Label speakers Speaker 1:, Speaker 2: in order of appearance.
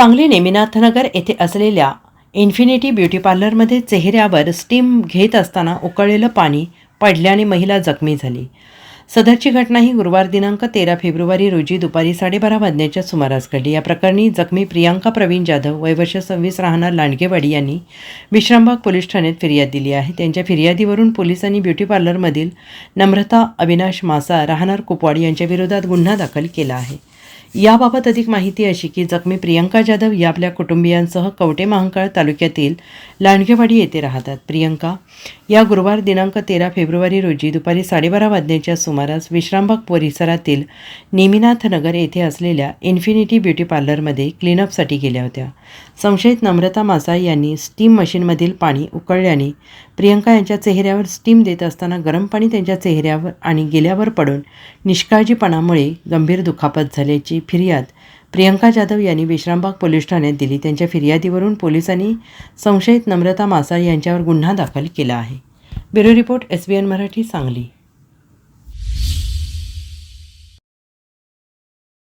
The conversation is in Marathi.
Speaker 1: सांगली नेमिनाथनगर येथे असलेल्या इन्फिनिटी ब्युटी पार्लरमध्ये चेहऱ्यावर स्टीम घेत असताना उकळलेलं पाणी पडल्याने महिला जखमी झाली. सदरची घटना ही गुरुवार दिनांक तेरा फेब्रुवारी रोजी दुपारी साडेबारा वाजण्याच्या सुमारास घडली. या प्रकरणी जखमी प्रियांका प्रवीण जाधव वयवर्ष सव्वीस राहणार लांडगेवाडी यांनी विश्रामबाग पोलीस ठाण्यात फिर्याद दिली आहे. त्यांच्या फिर्यादीवरून पोलिसांनी ब्युटी पार्लरमधील नम्रता अविनाश मासा राहणार कुपवाड यांच्या विरोधात गुन्हा दाखल केला आहे. याबाबत अधिक माहिती अशी की जखमी प्रियंका जाधव या आपल्या कुटुंबियांसह कवटे महांकाळ तालुक्यातील लांडगेवाडी येथे राहतात. प्रियंका या गुरुवार दिनांक तेरा फेब्रुवारी रोजी दुपारी साडेबारा वाजण्याच्या सुमारास विश्रामबाग परिसरातील नेमिनाथ नगर येथे असलेल्या इन्फिनिटी ब्युटी पार्लरमध्ये क्लीनअपसाठी गेल्या होत्या. संशयित नम्रता मासा यांनी स्टीम मशीनमधील पाणी उकळल्याने प्रियंका यांच्या चेहऱ्यावर स्टीम देत असताना गरम पाणी त्यांच्या चेहऱ्यावर आणि गेल्यावर पडून निष्काळजीपणामुळे गंभीर दुखापत झाल्याची फिर्याद प्रियंका जाधव यांनी विश्रामबाग पोलीस ठाण्यात दिली. त्यांच्या फिर्यादीवरून पोलिसांनी संशयित नम्रता मासाळ यांच्यावर गुन्हा दाखल केला आहे. Bureau report S B N Marathi Sangli.